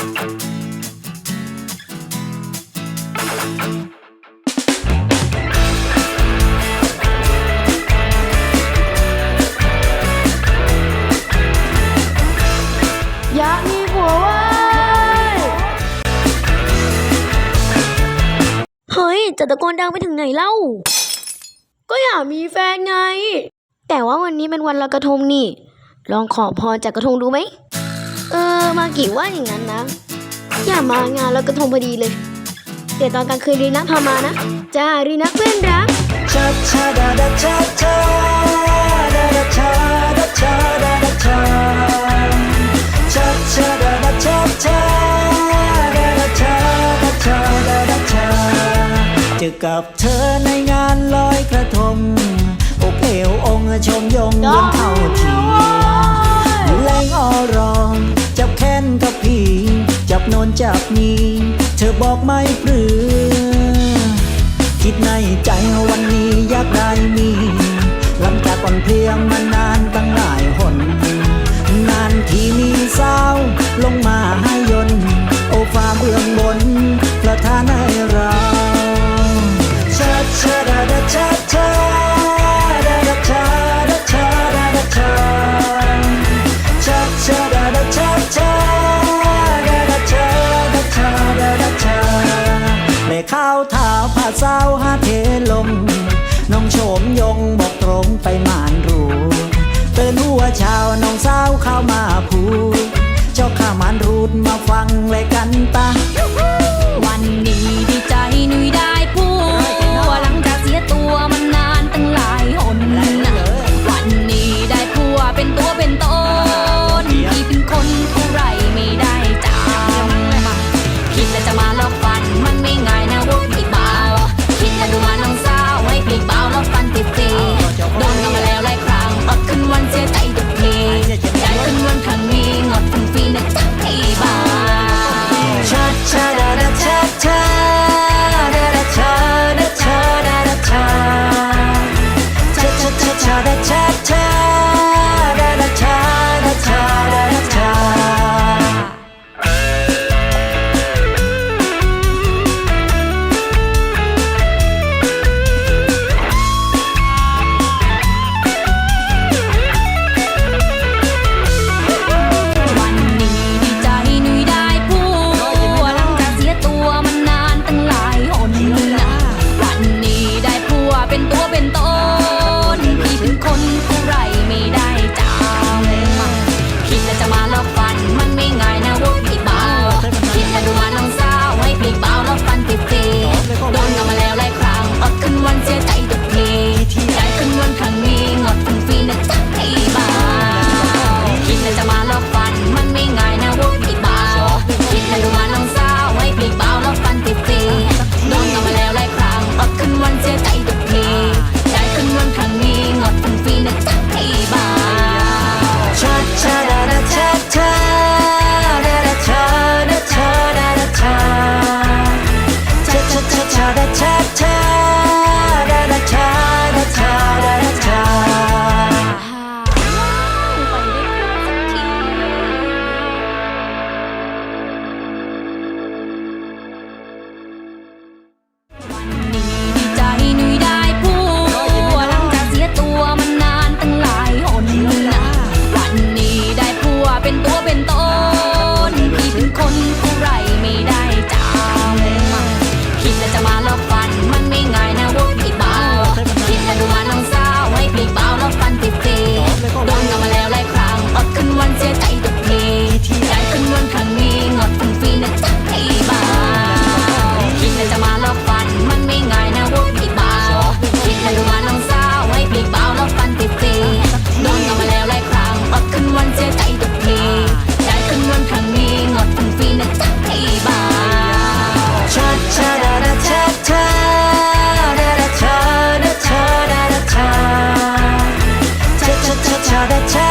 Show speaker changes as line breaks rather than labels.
อยากมีผัวเว้เฮ้ย จะตะโกนดังไปถึงไหนเล่า ก็อยากมีแฟนไง แต่ว่าวันนี้เป็นวันลอยกระทงนี่ ลองขอพรจากกระทงดูไหม เออ มากี่ว่าอย่างนั้นนะ อย่ามางานแล้วกระทงพอดีเลย เดี๋ยวตอนกลางคืนรีนะพามานะ จ้ารีนะเพื่อนรัก
ชาชาดาดาชาชาดาดาชาดาชาดาดาชาชาชาดาดาชาชาดาดาชาดาชาดาดาชาจะกับเธอ
ในงานลอยกระทงโอเอวองชมยงบนเขา กนี้ เธอบอกไม่เปลือ คิดในใจวันนี้อยากได้มี หลังจากอ่อนเพียงมานานตั้งหลายหน ชาวน้องสาวเข้ามาพูเจ้าข้ามันรูดมาฟังเลยกันตาวันนี้ดีใจนุยได้
차